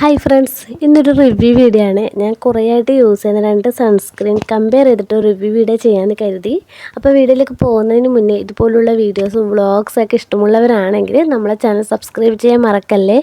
Hi friends ഇന്നൊരു review video ആണ്. ഞാൻ കുറേ ആയിട്ട് യൂസ് ചെയ്യുന്ന രണ്ട് സൺസ്ക്രീൻ കമ്പയർ ചെയ്തിട്ട് റിവ്യൂ വീഡിയോ ചെയ്യാമെന്ന് കരുതി. അപ്പോൾ വീഡിയോയിലേക്ക് പോകുന്നതിന് മുന്നേ ഇതുപോലുള്ള വീഡിയോസും വ്ളോഗ്സൊക്കെ ഇഷ്ടമുള്ളവരാണെങ്കിൽ നമ്മളെ ചാനൽ സബ്സ്ക്രൈബ് ചെയ്യാൻ മറക്കല്ലേ?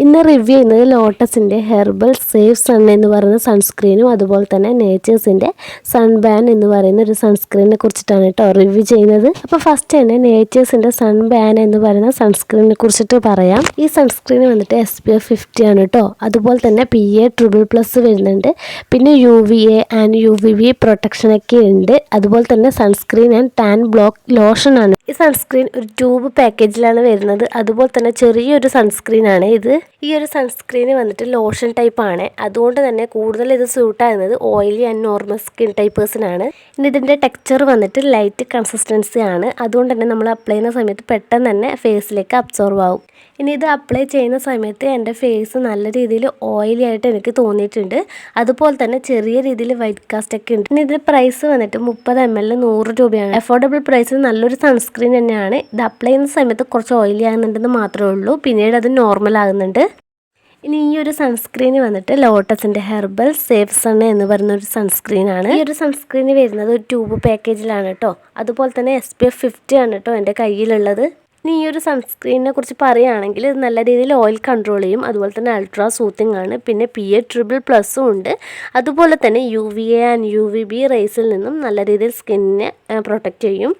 ഇന്ന് റിവ്യൂ ചെയ്യുന്നത് ലോട്ടസിന്റെ ഹെർബൽ സേഫ് സൺ എന്ന് പറയുന്ന സൺസ്ക്രീനും അതുപോലെ തന്നെ നേച്ചേഴ്സിന്റെ സൺബാൻ എന്ന് പറയുന്ന ഒരു സൺസ്ക്രീനെ കുറിച്ചിട്ടാണ് കേട്ടോ റിവ്യൂ ചെയ്യുന്നത്. അപ്പോൾ ഫസ്റ്റ് തന്നെ നേച്ചേഴ്സിന്റെ സൺബാൻ എന്ന് പറയുന്ന സൺസ്ക്രീനെ കുറിച്ചിട്ട് പറയാം. ഈ സൺസ്ക്രീൻ വന്നിട്ട് എസ് പി എഫ് ഫിഫ്റ്റി ആണ് കേട്ടോ. അതുപോലെ തന്നെ പി എ ട്രിപ്പിൾ പ്ലസ് വരുന്നുണ്ട്. പിന്നെ U V A and U V V പ്രൊട്ടക്ഷനൊക്കെ ഉണ്ട്. അതുപോലെ തന്നെ sunscreen and tan block lotion ആണ്. ഈ സൺസ്ക്രീൻ ഒരു ട്യൂബ് പാക്കേജിലാണ് വരുന്നത്. അതുപോലെ തന്നെ ചെറിയൊരു സൺസ്ക്രീൻ ആണ് ഇത്. ഈ ഒരു സൺസ്ക്രീൻ വന്നിട്ട് ലോഷൻ ടൈപ്പ് ആണ്. അതുകൊണ്ട് തന്നെ കൂടുതൽ ഇത് സ്യൂട്ടാകുന്നത് ഓയിലി ആൻഡ് നോർമൽ സ്കിൻ ടൈപ്പേഴ്സിനാണ് ഇനി ഇതിന്റെ ടെക്സ്ചർ വന്നിട്ട് ലൈറ്റ് കൺസിസ്റ്റൻസി ആണ്. അതുകൊണ്ട് തന്നെ നമ്മൾ അപ്ലൈ ചെയ്യുന്ന സമയത്ത് പെട്ടെന്ന് തന്നെ ഫേസിലേക്ക് അബ്സോർവ് ആവും. ഇനി ഇത് അപ്ലൈ ചെയ്യുന്ന സമയത്ത് എന്റെ ഫേസ് നല്ല രീതിയിൽ ഓയിലി ആയിട്ട് എനിക്ക് തോന്നിയിട്ടുണ്ട്. അതുപോലെ തന്നെ ചെറിയ രീതിയിൽ വൈറ്റ് കാസ്റ്റ് ഒക്കെ ഉണ്ട്. ഇനി ഇതിന്റെ പ്രൈസ് വന്നിട്ട് മുപ്പത് എം എൽ നൂറ് രൂപയാണ്. അഫോർഡബിൾ പ്രൈസിൽ നല്ലൊരു സൺസ്ക്രീൻ തന്നെയാണ്. ഇത് അപ്ലൈ ചെയ്യുന്ന സമയത്ത് കുറച്ച് ഓയിലി ആകുന്നുണ്ടെന്ന് മാത്രമേ ഉള്ളൂ. പിന്നീട് അത് നോർമൽ ആകുന്നുണ്ട്. ഇനി ഈ ഒരു സൺസ്ക്രീൻ വന്നിട്ട് ലോട്ടസിന്റെ ഹെർബൽ സേഫ് സൺ എന്ന് പറയുന്ന ഒരു സൺസ്ക്രീനാണ് ഈ ഒരു സൺസ്ക്രീൻ വരുന്നത് ഒരു ട്യൂബ് പാക്കേജിലാണ് കേട്ടോ അതുപോലെ തന്നെ എസ് പി എഫ് ഫിഫ്റ്റി ആണ് കേട്ടോ എന്റെ കയ്യിലുള്ളത്. ഈ ഒരു സൺസ്ക്രീനിനെ കുറിച്ച് പറയുകയാണെങ്കിൽ ഇത് നല്ല രീതിയിൽ ഓയിൽ കൺട്രോൾ ചെയ്യും. അതുപോലെ തന്നെ അൾട്രാ സൂത്തിങ് ആണ്. പിന്നെ പി എ ട്രിപ്പിൾ പ്ലസ്സും ഉണ്ട്. അതുപോലെ തന്നെ U V A and U V B റേസിൽ നിന്നും നല്ല രീതിയിൽ സ്കിന്നിനെ പ്രൊട്ടക്റ്റ് ചെയ്യും.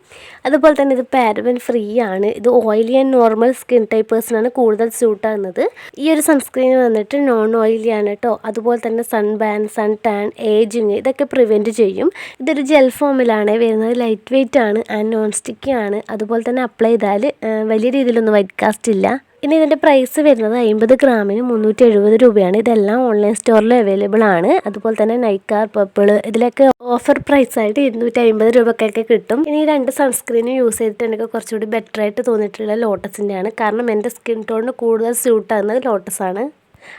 അതുപോലെ തന്നെ ഇത് പാരബൻ ഫ്രീ ആണ്. ഇത് ഓയിലി ആൻഡ് നോർമൽ സ്കിൻ ടൈപ്പേഴ്സിനാണ് കൂടുതൽ സ്യൂട്ട് ആകുന്നത്. ഈ ഒരു സൺസ്ക്രീൻ വന്നിട്ട് നോൺ ഓയിലി ആണ് കേട്ടോ അതുപോലെ തന്നെ sun burn sun tan ageing ഇതൊക്കെ പ്രിവെന്റ് ചെയ്യും. ഇതൊരു ജെൽ ഫോമിലാണ് വരുന്നത് ലൈറ്റ് വെയിറ്റ് ആണ് ആൻഡ് നോൺ സ്റ്റിക്കി ആണ്. അതുപോലെ തന്നെ അപ്ലൈ ചെയ്താൽ വലിയ രീതിയിലൊന്നും വൈറ്റ് കാസ്റ്റ് ഇല്ല. ഇനി ഇതിന്റെ പ്രൈസ് വരുന്നത് അമ്പത് ഗ്രാമിന് മുന്നൂറ്റി എഴുപത് രൂപയാണ്. ഇതെല്ലാം ഓൺലൈൻ സ്റ്റോറിൽ അവൈലബിൾ ആണ്. അതുപോലെ തന്നെ നൈക്കാർ പർപ്പിൾ ഇതിലൊക്കെ ഓഫർ പ്രൈസ് ആയിട്ട് ഇരുന്നൂറ്റി അമ്പത് രൂപക്കൊക്കെ കിട്ടും. ഇനി രണ്ട് സൺസ്ക്രീനും യൂസ് ചെയ്തിട്ട് എനിക്ക് കുറച്ചുകൂടി ബെറ്റർ ആയിട്ട് തോന്നിയിട്ടുള്ള ലോട്ടസിന്റെ ആണ് കാരണം എന്റെ സ്കിൻ ടോണിന് കൂടുതൽ സ്യൂട്ട് ആകുന്നത് ലോട്ടസ് ആണ്.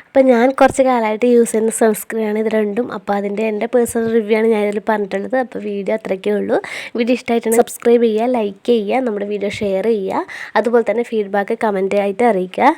അപ്പം ഞാൻ കുറച്ച് കാലമായിട്ട് യൂസ് ചെയ്യുന്ന സൺസ്ക്രീനാണ് ഇത് രണ്ടും. അപ്പോൾ അതിന്റെ എന്റെ പേഴ്സണൽ റിവ്യൂ ആണ് ഞാൻ ഇതിൽ പറഞ്ഞിട്ടുള്ളത്. അപ്പോൾ വീഡിയോ അത്രയ്ക്കേ ഉള്ളൂ. വീഡിയോ ഇഷ്ടമായിട്ടുണ്ട് സബ്സ്ക്രൈബ് ചെയ്യുക ലൈക്ക് ചെയ്യുക നമ്മുടെ വീഡിയോ ഷെയർ ചെയ്യുക. അതുപോലെ തന്നെ ഫീഡ്ബാക്ക് കമന്റ് ആയിട്ട് അറിയിക്കുക.